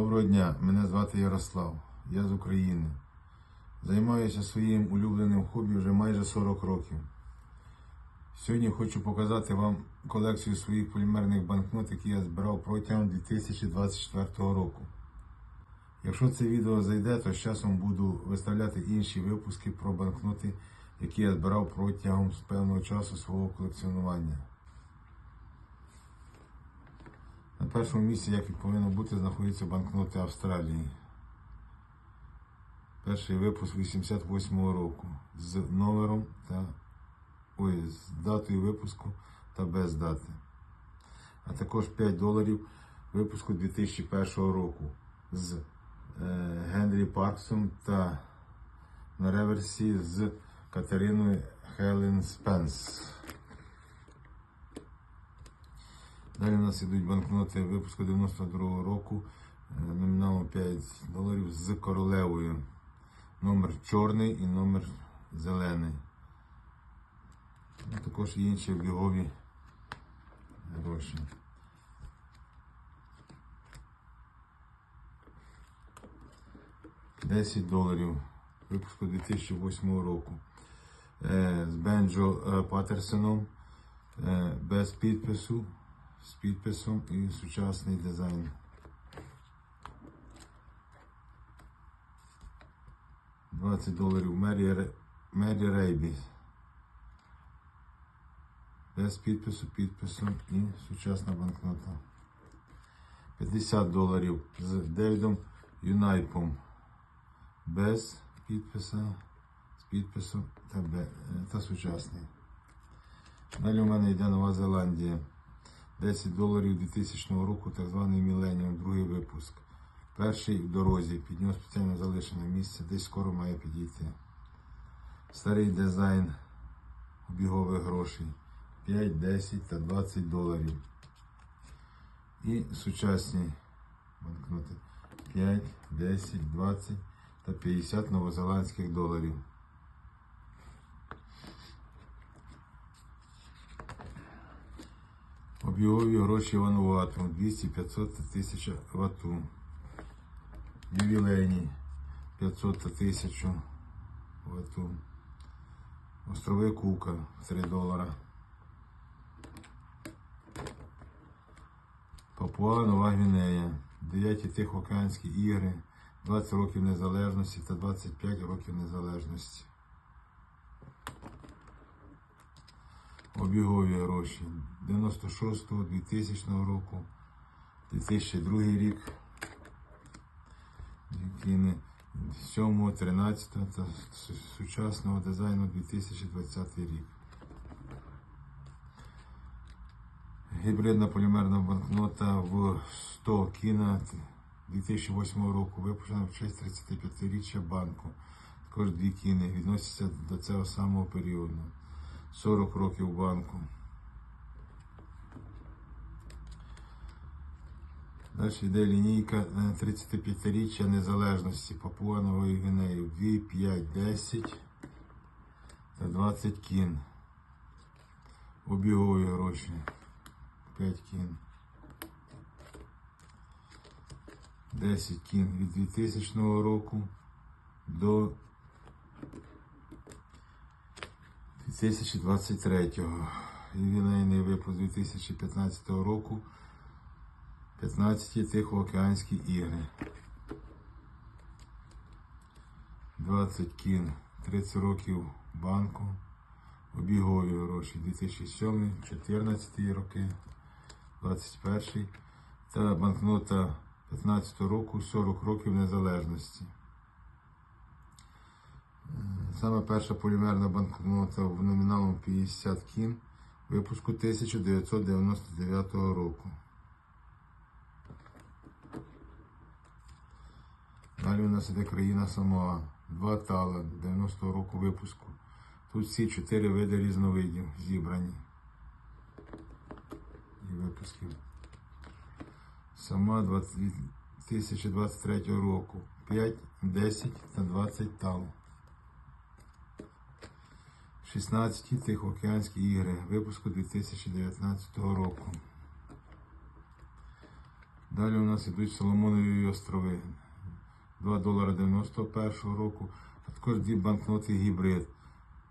Доброго дня, мене звати Ярослав, я з України. Займаюся своїм улюбленим хобі вже майже 40 років. Сьогодні хочу показати вам колекцію своїх полімерних банкнот, які я збирав протягом 2024 року. Якщо це відео зайде, то з часом буду виставляти інші випуски про банкноти, які я збирав протягом певного часу свого колекціонування. На першому місці, як і повинно бути, знаходяться банкноти Австралії. Перший випуск 88-го року з номером та ой, з датою випуску та без дати. А також 5 доларів випуску 2001 року з е, Генрі Парксом та на реверсі з Катериною Хелен Спенс. Далі у нас йдуть банкноти випуску 92-го року е, номіналом 5 доларів з королевою. Номер чорний і номер зелений. Також інші обігові гроші. Десять доларів випуску 2008 року. Е, З Бенджо е, Паттерсоном без підпису з підписом і сучасний дизайн. Двадцять доларів Мері, Рейбі. Без підпису, підписом і сучасна банкнота. 50 доларів з Девідом Юнайпом. Без підписа, з підписом та, та сучасний. Далі у мене йде Нова Зеландія. 10 доларів 2000 року, так званий Міленіум, другий випуск. Перший в дорозі, під нього спеціально залишене місце, десь скоро має підійти. Старий дизайн обігових грошей 5, 10 та 20 доларів. І сучасні банкноти 5, 10, 20 та 50 новозеландських доларів. Обігові гроші Вануату 200, 500 та 1000 вату. Ювілейні 500 та 1000 вату. Острови Кука 3 долара. Папуа Нова Гвінея. 9 Тихоокеанські ігри, 20 років незалежності та 25 років незалежності. Обігові гроші 96-го, 2000 року, 2002 рік, які 7, 13 та сучасного дизайну 2020 рік. Гібридна полімерна банкнота в 100 кіна 2008 року випущена в честь 35-річчя банку. Також дві кіни відносяться до цього самого періоду. 40 років банку. Далі йде лінійка е, 35-річчя незалежності Папуа Нової Гвінеї. 2, 5, 10 та 20 кін. Обігові гроші. 5 кін. 10 кін від 2000 року до 2023-го. Ювілейний випуск 2015 року. 15 Тихоокеанські ігри. 20 кін, 30 років банку, обігові гроші 2007, 14 роки, 21 та банкнота 15 року, 40 років незалежності. Саме перша полімерна банкнота в номіналом 50 кін випуску 1999 року. Далі у нас іде країна Самоа. Два тала 90-го року випуску. Тут всі чотири види різновидів зібрані. І випусків. Сама 20 2023 року. 5, 10 та 20 тал. 16 Тихоокеанські ігри випуску 2019 року. Далі у нас ідуть Соломонові острови. 2 долара 91 року, а також дві банкноти гібрид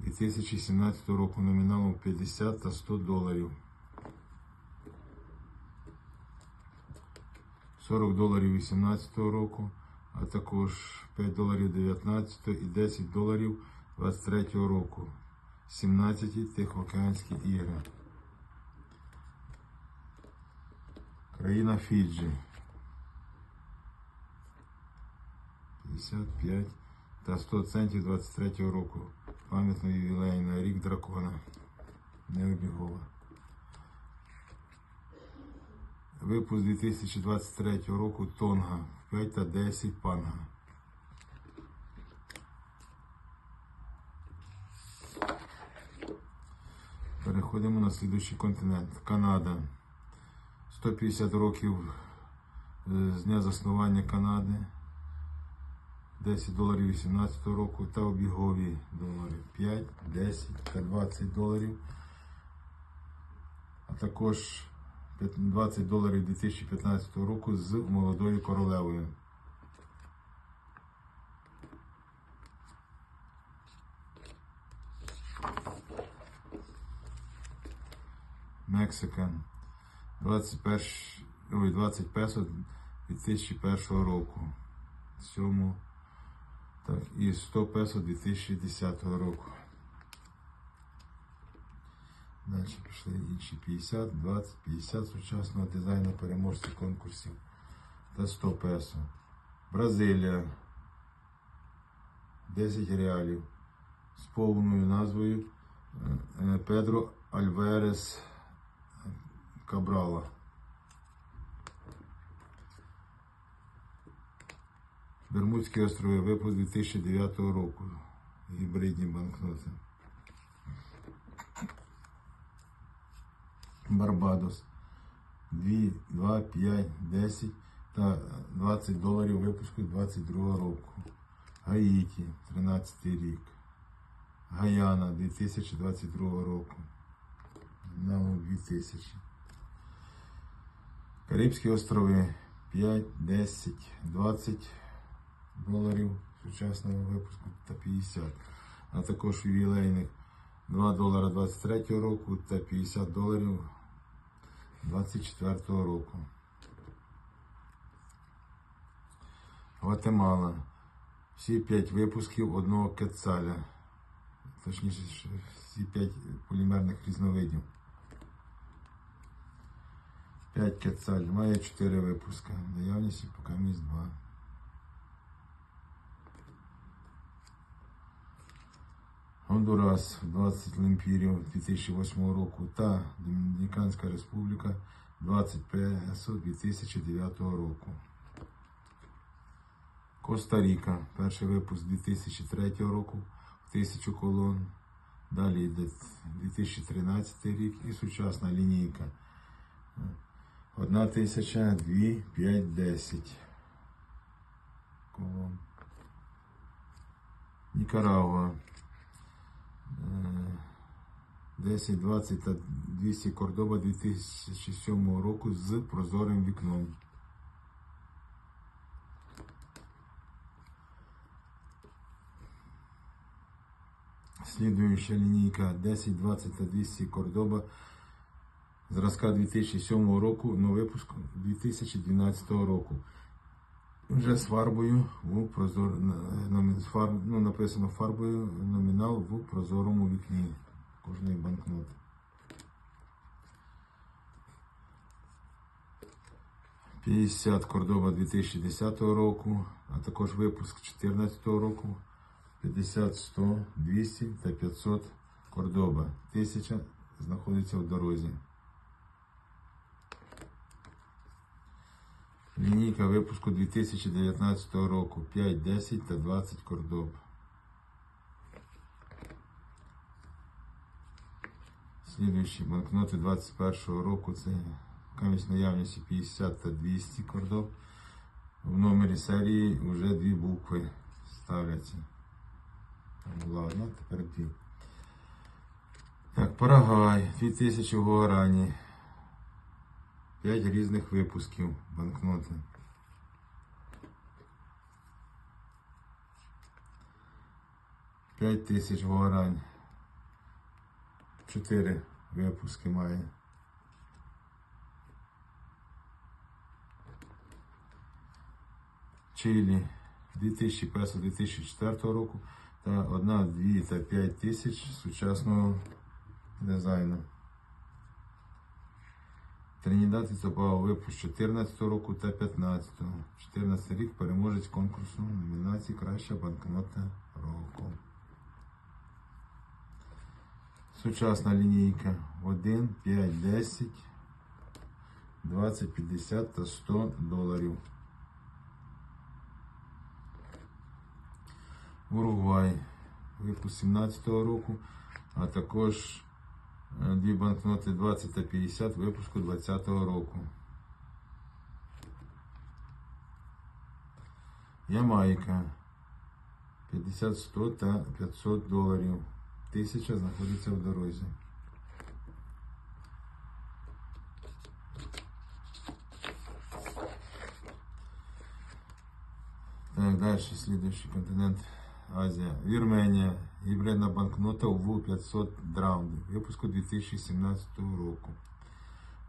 2017 року номіналом 50 та 100 доларів. 40 доларів 18 року, а також 5 доларів 19 і 10 доларів 23 року. 17 Тихоокеанські ігри. Країна Фіджі. 55 та 100 центів 23 року. Пам'ятний ювілейний рік дракона. Необігова. Випуск 2023 року Тонга 5 та 10 панга. Переходимо на слідуючий континент. Канада. 150 років е, з дня заснування Канади. 10 доларів 18 року та обігові долари 5, 10 та 20 доларів. А також 20 доларів 2015 року з молодою королевою. Мексика. 21, ой, 20 песо 2001 року. 7 так, і 100 песо 2010 року. Далі пішли інші 50, 20, 50 сучасного дизайну переможців конкурсів та 100 песо. Бразилія 10 реалів з повною назвою е, Педро Альверес Кабрала. Бермудські острови випуск 2009 року. Гібридні банкноти. Барбадос 2, 2, 5, 10 та 20 доларів випуску 22 року. Гаїті 13 рік. Гаяна 2022 року. На 2000. Карибські острови 5, 10, 20 доларів сучасного випуску та 50. А також ювілейних 2 долара 23 року та 50 доларів 24 року. Гватемала. Всі 5 випусків одного кецаля. Точніше, всі 5 полімерних різновидів. 5 кецаль. Має 4 випуска. Наявність поки місць 2. Гондурас 20 лемпірів 2008 року та Домініканська Республіка 20 песо 2009 року. Коста-Ріка. Перший випуск 2003 року 1000 колон. Далі йде 2013 рік і сучасна лінійка. 1 тисяча, 2, 5, 10 колон. Нікарагуа. Е, 10, 20 та 200 Кордоба 2007 року з прозорим вікном. Слідуюча лінійка 10, 20 та 200 Кордоба зразка 2007 року, но випуск 2012 року. Вже з фарбою в прозор... фар... ну, написано фарбою номінал в прозорому вікні кожної банкноти. П'ятдесят Кордоба 2010 року, а також випуск 2014 року. 50, 100, 200 та 500 Кордоба. 1000 знаходиться в дорозі. Лінійка випуску 2019 року 5, 10 та 20 кордоб. Слідуючі банкноти 21 року це камість наявності 50 та 200 кордоб. В номері серії вже дві букви ставляться. Там була одна, тепер дві. Так, Парагвай, 2000 в Гуарані. 5 різних випусків банкноти. П'ять тисяч гуарань. Чотири випуски має. Чилі 2000 песо 2004 року та 1, 2 та 5 тисяч сучасного дизайну. Тринідад і Тобаго випуск 14 року та 15. 14 рік переможець конкурсу номінації Краща банкнота року. Сучасна лінійка 1, 5, 10, 20, 50 та 100 доларів. Уругвай. Випуск 17 року, а також дві банкноти 20 та 50 випуску 20 року. Ямайка. 50, 100 та 500 доларів. Тисяча знаходиться в дорозі. Так, далі слідуючий континент Азія. Вірменія. Гібридна банкнота в 500 драундів. Випуску 2017 року.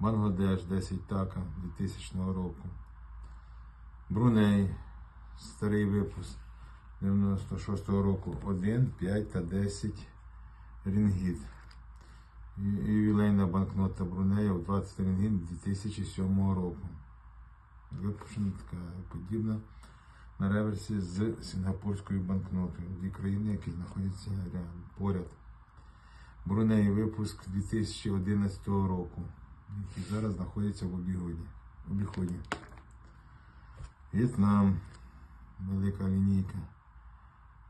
Бангладеш 10 така 2000 року. Бруней. Старий випуск 96 року. 1, 5 та 10 рінгіт. Ювілейна банкнота Брунея в 20 рінгіт 2007 року. Випущена така подібна на реверсі з сінгапурською банкнотою. Дві країни, які знаходяться поряд. Брунеї випуск 2011 року, який зараз знаходиться в обіході. В'єтнам, велика лінійка.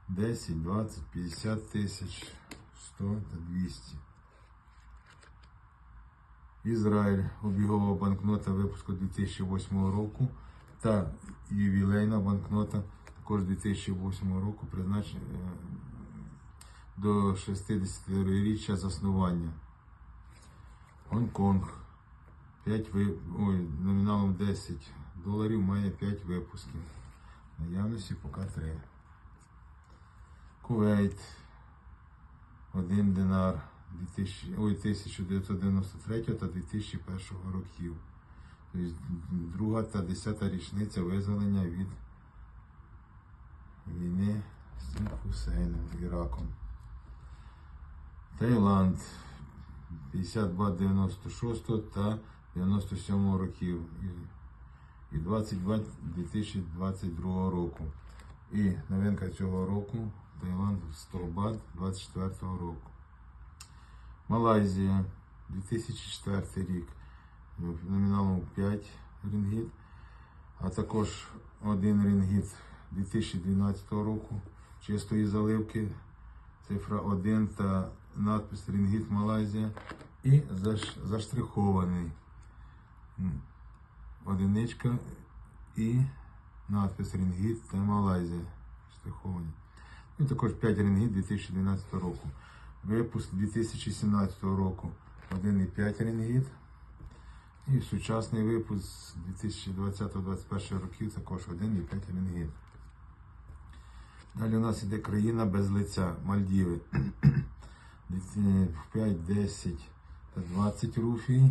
10, 20, 50 тисяч, 100 та 200. Ізраїль, обігова банкнота випуску 2008 року та ювілейна банкнота також 2008 року призначена е, до 60-річчя заснування. Гонконг 5 ви... Ой, номіналом 10 доларів має 5 випусків. Наявності поки 3. Кувейт 1 динар 2000, ой, 1993 та 2001 років. Друга та десята річниця визволення від війни з Хусейном, Іраком. Таїланд 52-96 та 97 років і 22 2022 року. І новинка цього року Таїланд Столбат 24 року. Малайзія 2004 рік номіналом 5 рінгіт, а також один рінгіт 2012 року чистої заливки, цифра 1 та надпис Рінгіт Малайзія і заш- заштрихований одиничка і надпис Рінгіт та Малайзія. Штриховані. І також 5 рінгіт 2012 року. Випуск 2017 року 1,5 рінгіт. І сучасний випуск 2020-2021 років також 1,5 рінгіт. Далі у нас іде країна без лиця Мальдіви. 5, 10 та 20 руфій,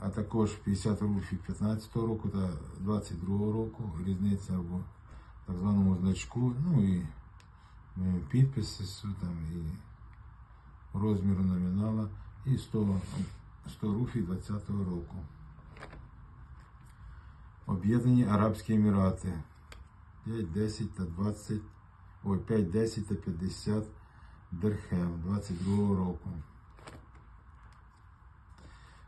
а також 50 руфій 15 року та 22 року. Різниця в так званому значку, ну і е, підписи там, і розміру номінала і 100, 100 руфій 20 року. Об'єднані Арабські Емірати 5, 10 та 20, ой, 5, 10 та 50 Дирхем 22 року.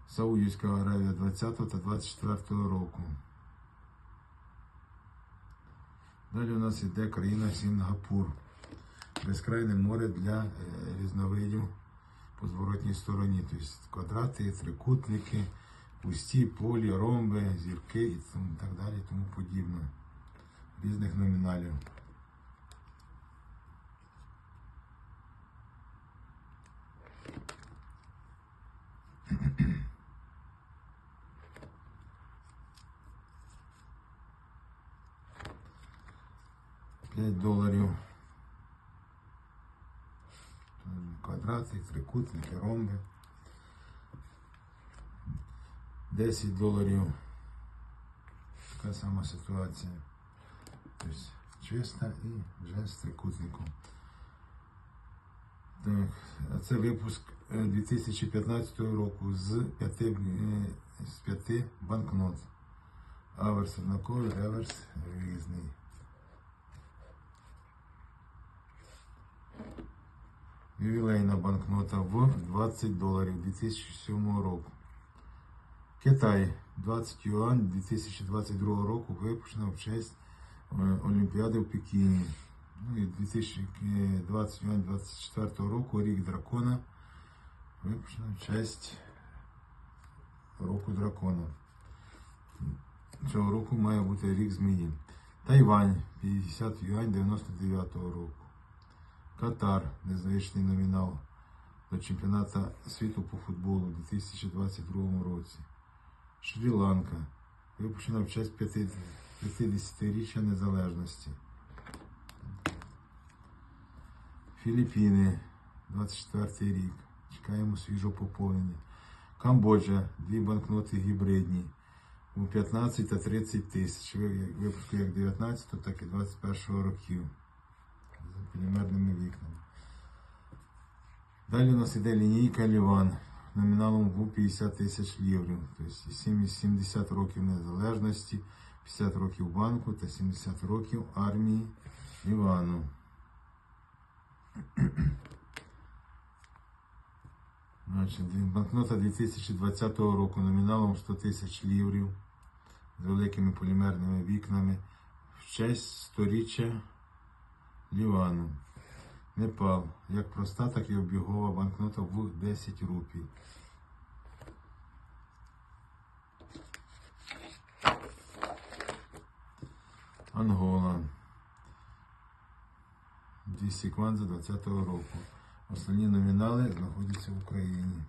Саудівська Аравія 20 та 24 року. Далі у нас іде країна Сінгапур. Безкрайне море для е, різновидів по зворотній стороні. Тобто квадрати, трикутники, пусті, полі, ромби, зірки і так далі і тому подібне. Різних номіналів. П'ять доларів. Квадрати, трикутники, ромби. 10 доларів. Така сама ситуація. Тобто чиста і вже з трикутником. Так, а це випуск е, 2015 року з 5, з 5 банкнот. Аверс однаковий, реверс різний. Ювілейна банкнота в 20 доларів 2007 року. Китай 20 юань 2022 року випущена в честь е, Олімпіади в Пекіні. Ну і 2020 юань 24 року рік дракона випущена в честь року дракона. Цього року має бути рік змії. Тайвань 50 юань 99 року. Катар, незвичний номінал до чемпіонату світу по футболу у 2022 році. Шрі-Ланка. Випущена в честь 50-річчя незалежності. Філіппіни, 24 рік. Чекаємо свіжого поповнення. Камбоджа, дві банкноти гібридні. У 15 та 30 тисяч. Ви- Випуску як 19, так і 21 років. З вікнами. Далі у нас іде лінійка Ліван номіналом в 50 тисяч євро. Тобто 70 років незалежності, 50 років банку та 70 років армії Лівану. Банкнота 2020 року номіналом 100 тисяч ліврів з великими полімерними вікнами в честь сторіччя Лівану. Непал. Як проста, так і обігова банкнота в 10 рупій. Ангола. 200 кванза 20-го року. Основні номінали знаходяться в Україні.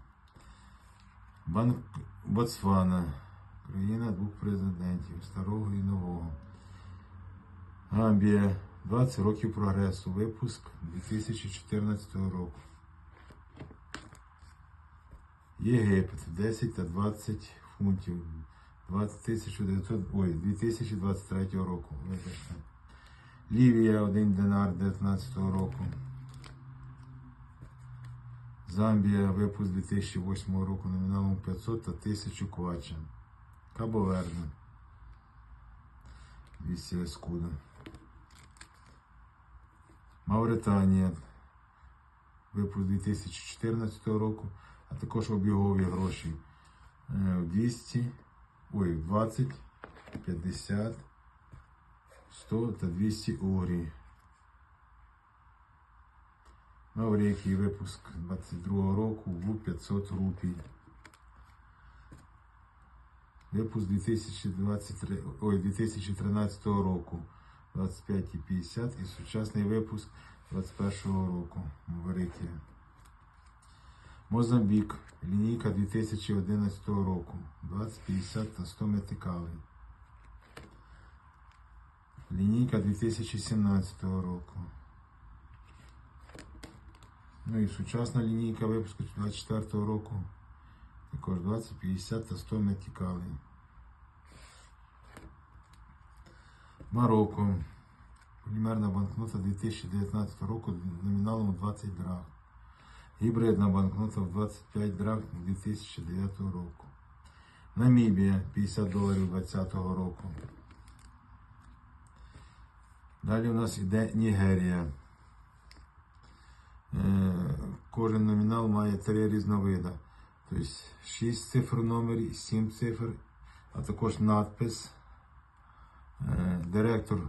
Банк Ботсвана. Країна двох президентів, старого і нового. Гамбія. 20 років прогресу. Випуск 2014 року. Єгипет 10 та 20 фунтів. 20 1900, ой, 2023 року. Лівія 1 динар 19 року. Замбія випуск 2008 року номіналом 500 та 1000 квача. Кабо Верде. 200 ескуда. Мавританія. Випуск 2014 року, а також обігові гроші е, в 200, ой, 20, 50, 100 та 200 угрій. Маврикій випуск 22 року в 500 рупій. Випуск 2023, ой, 2013 року 25,50 і сучасний випуск 21 року Маврикія. Мозамбік. Лінійка 2011 року. 20, 50 та 100 метикалей. Лінійка 2017 року. Ну і сучасна лінійка випуску 24 року. Також 20, 50 та 100 метикалей. Марокко. Полімерна банкнота 2019 року номіналом 20 драх. Гібридна банкнота в 25 драх 2009 року. Намібія 50 доларів 2020 року. Далі у нас іде Нігерія. Е, Кожен номінал має три різновида. Тобто 6 цифр в номері, 7 цифр, а також надпис. Е, Директор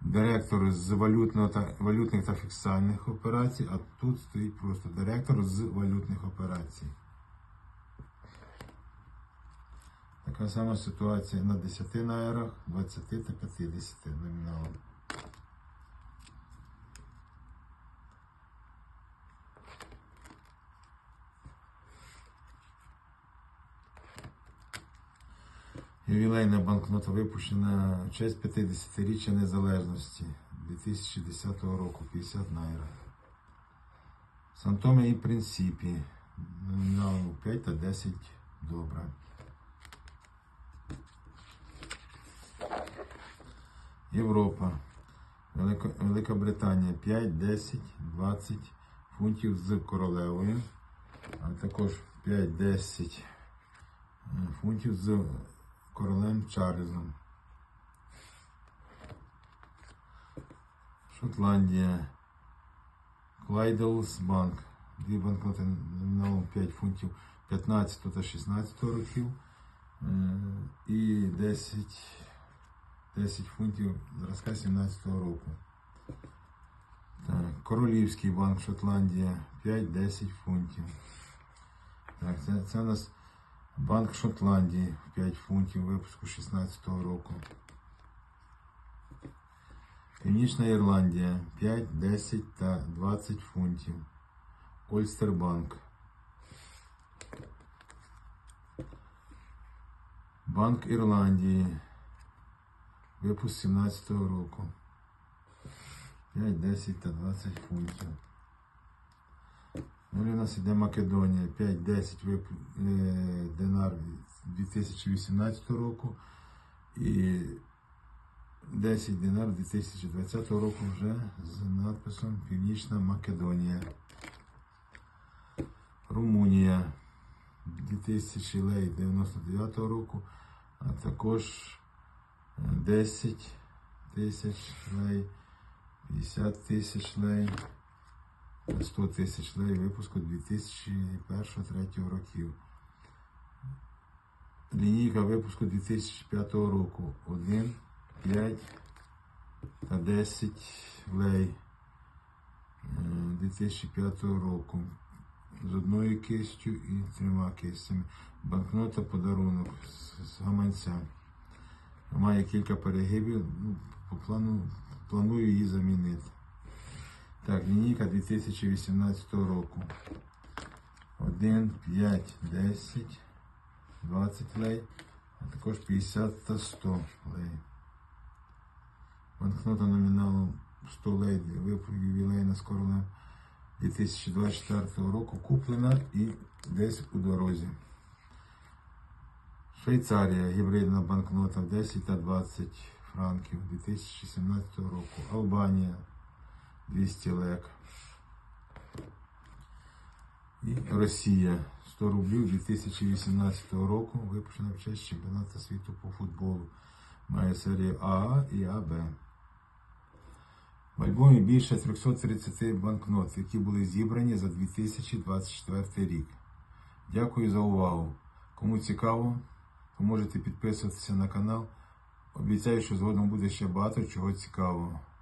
директор з валютного та, валютних та фіксальних операцій, а тут стоїть просто директор з валютних операцій. Така сама ситуація на 10 наерах, 20 та 50 номіналах. Ювілейна банкнота випущена в честь 50-річчя незалежності 2010 року 50 найра. Сантоме і Принципі. Номінал 5 та 10 добре. Європа. Велика, Британія 5, 10, 20 фунтів з королевою. А також 5, 10 е, фунтів з королем Чарльзом. Шотландія. Клайделс банк. Дві банкноти номіналом 5 фунтів 15 та 16 років. Е, І 10, 10 фунтів зразка 17 року. Так, Королівський банк Шотландія 5-10 фунтів. Так, це, це у нас Банк Шотландії 5 фунтів випуску 16 року. Північна Ірландія 5, 10 та 20 фунтів. Ольстербанк. Банк Ірландії. Випуск 17 року. 5, 10 та 20 фунтів. Далі у нас іде Македонія. 5, 10 вип... е, динар 2018 року. І 10 динар 2020 року вже з надписом Північна Македонія. Румунія 2000 лей 99 року, а також е, 10 тисяч лей, 50 тисяч лей, 100 тисяч лей випуску 2001-2003 років. Лінійка випуску 2005 року 1, 5 та 10 лей е, 2005 року з одною кистю і трьома кистями. Банкнота подарунок з гаманця. Має кілька перегибів, ну, по плану планую її замінити. Так, лінійка 2018 року. 1, 5, 10, 20 лей, а також 50 та 100 лей. Банкнота номіналом 100 лей випуск ювілейна з королем 2024 року куплена і десь у дорозі. Швейцарія, гібридна банкнота 10 та 20 франків 2017 року. Албанія 200 лек. І Росія 100 рублів 2018 року, випущена в честь чемпіонату світу по футболу. Має серію АА і АБ. В альбомі більше 330 банкнот, які були зібрані за 2024 рік. Дякую за увагу. Кому цікаво, то можете підписуватися на канал. Обіцяю, що згодом буде ще багато чого цікавого.